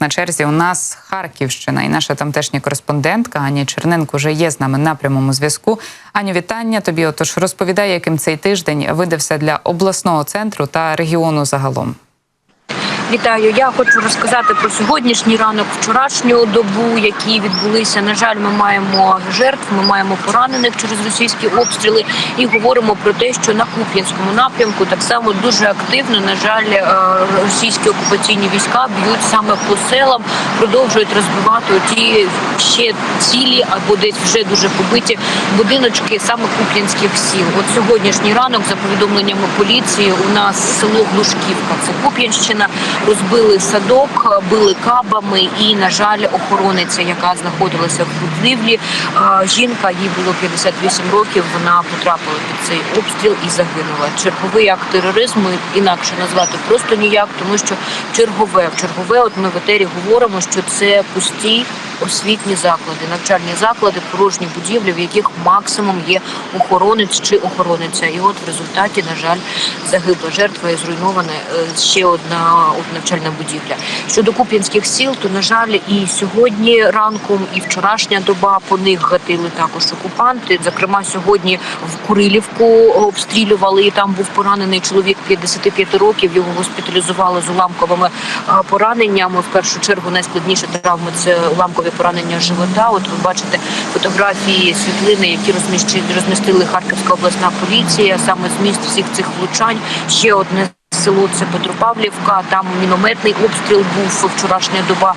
на черзі у нас Харківщина і наша тамтешня кореспондентка Аня Черненко вже є з нами на прямому зв'язку. Аню, вітання тобі. Отож розповідай, яким цей тиждень видався для обласного центру та регіону загалом. Вітаю. Я хочу розказати про сьогоднішній ранок, вчорашню добу, які відбулися. На жаль, ми маємо жертв, ми маємо поранених через російські обстріли, і говоримо про те, що на Куп'янському напрямку так само дуже активно, на жаль, е, російські окупаційні війська б'ють саме по селам, продовжують розбивати ті ще цілі або десь вже дуже побиті будиночки саме Куп'янських сіл. От сьогоднішній ранок, за повідомленнями поліції, у нас село Глушківка, це Куп'янщина розбили садок, били кабами, і на жаль, охорониця, яка знаходилася в будівлі, жінка їй було 58 років. Вона потрапила під цей обстріл і загинула. Черговий акт тероризму інакше назвати просто ніяк, тому що чергове в чергове. От ми в етері говоримо, що це пусті. Освітні заклади, навчальні заклади, порожні будівлі, в яких максимум є охоронець чи охорониця. І от в результаті, на жаль, загибла жертва і зруйнована е, ще одна от навчальна будівля. Щодо куп'янських сіл, то на жаль, і сьогодні ранком, і вчорашня доба по них гатили також окупанти. Зокрема, сьогодні в Курилівку обстрілювали, і там був поранений чоловік 55 років. Його госпіталізували з уламковими пораненнями. В першу чергу найскладніші травми це уламкові поранення живота. От ви бачите фотографії, світлини, які розмістили Харківська обласна поліція. Саме з місць всіх цих влучань ще одне. Село це Петропавлівка, там мінометний обстріл був вчорашня доба.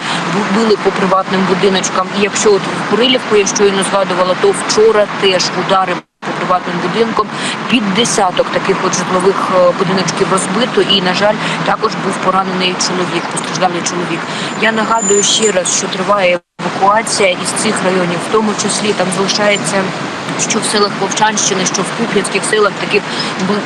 Били по приватним будиночкам. І якщо от в Курилівку я щойно згадувала, то вчора теж удари по приватним будинкам. Під десяток таких от житлових е, будиночків розбито. І на жаль, також був поранений чоловік, постраждалий чоловік. Я нагадую ще раз, що триває евакуація із цих районів, в тому числі там залишається. Що в селах Вовчанщини, що в Куп'янських селах, таких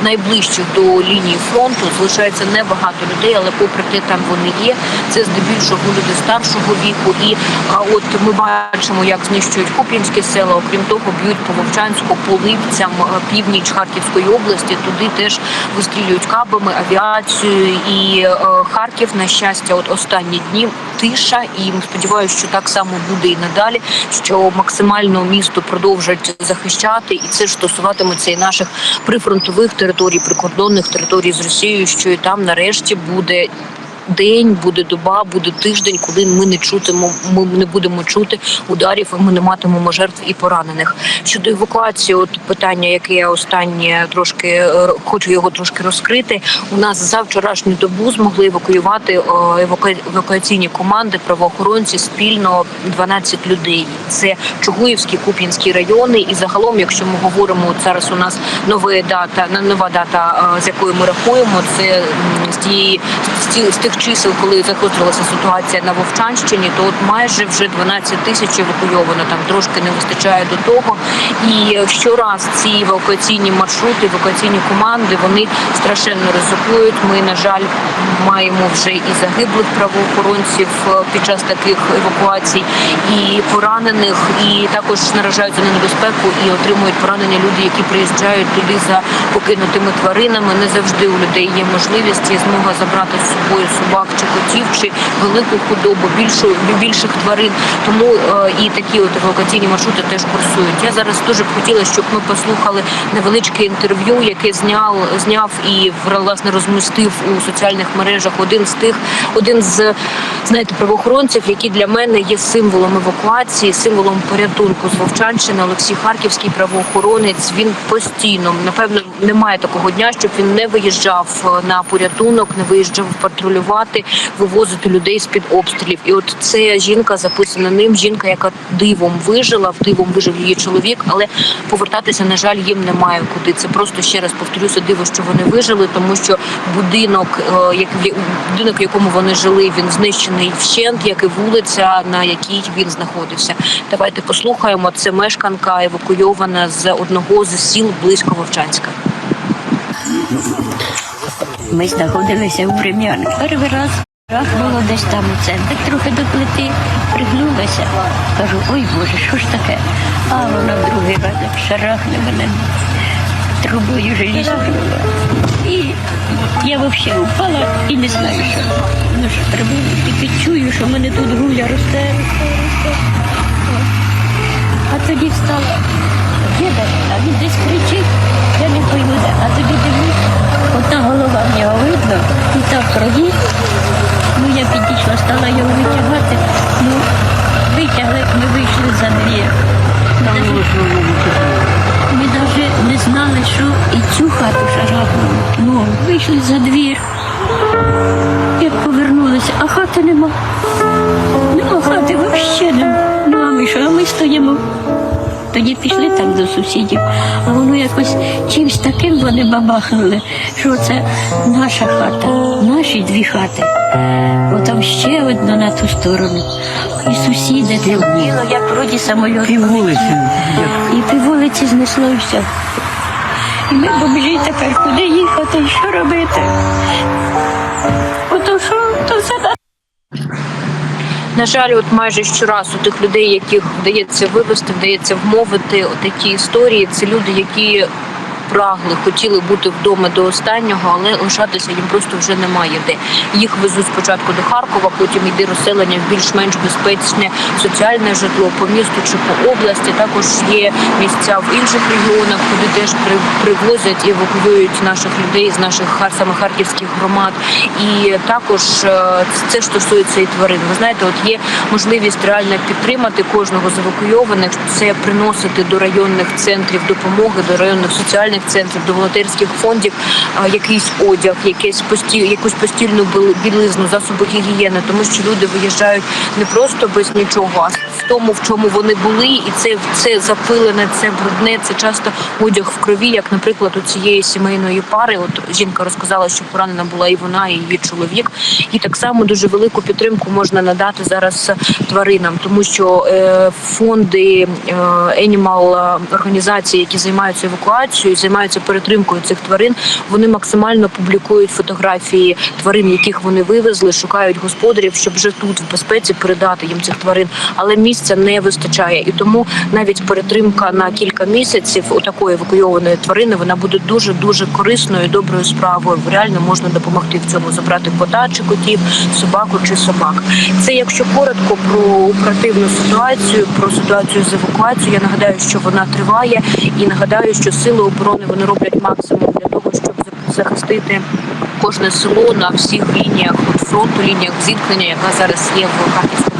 найближчих до лінії фронту, залишається небагато людей, але попри те, там вони є. Це здебільшого люди старшого віку. І а, от ми бачимо, як знищують Куп'янські села. Окрім того, б'ють по Вовчанську, по Липцям, північ Харківської області. Туди теж вистрілюють кабами, авіацією. І е, Харків, на щастя, от останні дні тиша. І сподіваюся, що так само буде і надалі. Що максимально місто продовжать захищати, і це ж стосуватиметься і наших прифронтових територій, прикордонних територій з Росією, що і там нарешті буде. День буде доба, буде тиждень, коли ми не чутимо, ми не будемо чути ударів, і ми не матимемо жертв і поранених. Щодо евакуації, от питання, яке я останнє трошки е, хочу його трошки розкрити. У нас за вчорашню добу змогли евакуювати е, евакуаційні команди, правоохоронці спільно 12 людей. Це Чугуївські, Куп'янські райони. І загалом, якщо ми говоримо, зараз у нас нова дата, нова дата, е, з якою ми рахуємо, це з тієї з ті- чисел, коли загострилася ситуація на Вовчанщині, то от майже вже 12 тисяч евакуйовано. Там трошки не вистачає до того. І щораз ці евакуаційні маршрути, евакуаційні команди, вони страшенно ризикують. Ми, на жаль, маємо вже і загиблих правоохоронців е, під час таких евакуацій, і поранених, і також наражаються на небезпеку і отримують поранення люди, які приїжджають туди за покинутими тваринами. Не завжди у людей є можливість і змога забрати з собою собак чи котів, чи велику худобу, більшу більших тварин. Тому е, і такі от евакуаційні маршрути теж курсують. Я зараз дуже б хотіла, щоб ми послухали невеличке інтерв'ю, яке зняв зняв і власне розмістив у соціальних мережах один з тих, один з знаєте, правоохоронців, які для мене є символом евакуації, символом порятунку з Вовчанщини. Олексій Харківський правоохоронець. Він постійно напевно немає такого дня, щоб він не виїжджав е, на порятунок, не виїжджав патрулювати, вивозити людей з під обстрілів. І от це жінка записана ним. Жінка, яка дивом вижила, в дивом вижив її чоловік, але повертатися, на жаль, їм немає куди. Це просто ще раз повторюся, диво, що вони вижили, тому що будинок, е, як будинок, в якому вони жили, він знищений вщент, як і вулиця, на якій він знаходився. Давайте послухаємо. Це мешканка евакуйована з одного з сіл близько Вовчанська. Ми знаходилися у Врем'янки. Перший раз Рах було десь там у центрі, трохи до плити, пригнулася. Кажу, ой Боже, що ж таке? А вона в другий раз шарахне мене. трубою железною. І я взагалі упала і не знаю, що. Ну що треба, тільки чую, що в мене тут гуля росте, росте, росте. А тоді встала. Діда, а він десь кричить, я не пойму. А тоді дивлюсь, одна голова в нього видно, і та в крові. Ну я підійшла, стала його витягати. Ну, витягли, ми вийшли за двір. Ми навіть не знали, що і цю хату шарахнули. Ну, вийшли за двір. Як повернулися, а хати нема. Нема хати, взагалі нема. Ну, а ми що, а ми стоїмо. Тоді пішли там до сусідів, а воно якось чимось таким вони бабахнули, що це наша хата, наші дві хати. Бо там ще одна на ту сторону. І сусіди трубіло, як вроді самольот. Піввулиці. І пів вулиці знесло і все. І ми бомжі тепер куди їхати і що робити? Ото що, то все на жаль, от майже щоразу тих людей, яких вдається вивести, вдається вмовити такі історії. Це люди, які прагли, хотіли бути вдома до останнього, але лишатися їм просто вже немає де. Їх везуть спочатку до Харкова, потім йде розселення в більш-менш безпечне соціальне житло по місту чи по області. Також є місця в інших регіонах, куди теж привозять і евакуюють наших людей з наших саме харківських громад. І також е, це стосується і тварин. Ви знаєте, от є можливість реально підтримати кожного з евакуйованих. Це приносити до районних центрів допомоги, до районних соціальних центрів, до волонтерських фондів якийсь одяг, якесь пості, якусь постільну білизну, засоби гігієни, тому що люди виїжджають не просто без нічого, а тому, в чому вони були, і це це запилене, це брудне, це часто одяг в крові, як, наприклад, у цієї сімейної пари. От жінка розказала, що поранена була і вона, і її чоловік. І так само дуже велику підтримку можна надати зараз тваринам, тому що е, фонди е, організації, які займаються евакуацією, займаються перетримкою цих тварин. Вони максимально публікують фотографії тварин, яких вони вивезли, шукають господарів, щоб вже тут в безпеці передати їм цих тварин. Але місця не вистачає, і тому навіть перетримка на кілька місяців у такої евакуйованої тварини вона буде дуже дуже корисною, доброю справою. Реально можна допомогти в цьому забрати кота чи котів, собаку чи собак. Це якщо коротко про оперативну ситуацію, про ситуацію з евакуацією. Я нагадаю, що вона триває, і нагадаю, що сили оборони вони роблять максимум для того, щоб захистити кожне село на всіх лініях фронту, лініях зіткнення, яка зараз є в Харківському регіоні.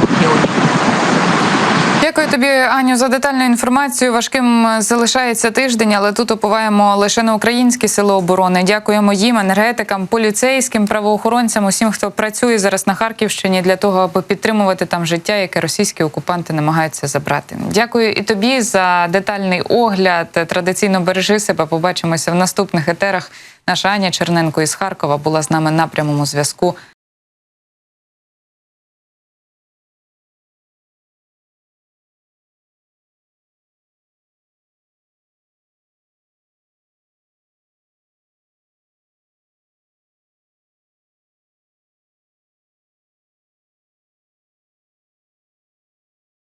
Дякую тобі, Аню, за детальну інформацію. Важким е, залишається тиждень, але тут оповаємо лише на українські сили оборони. Дякуємо їм, енергетикам, поліцейським, правоохоронцям, усім, хто працює зараз на Харківщині для того, аби підтримувати там життя, яке російські окупанти намагаються забрати. Дякую і тобі за детальний огляд. Традиційно бережи себе. Побачимося в наступних етерах. Наша Аня Черненко із Харкова була з нами на прямому зв'язку.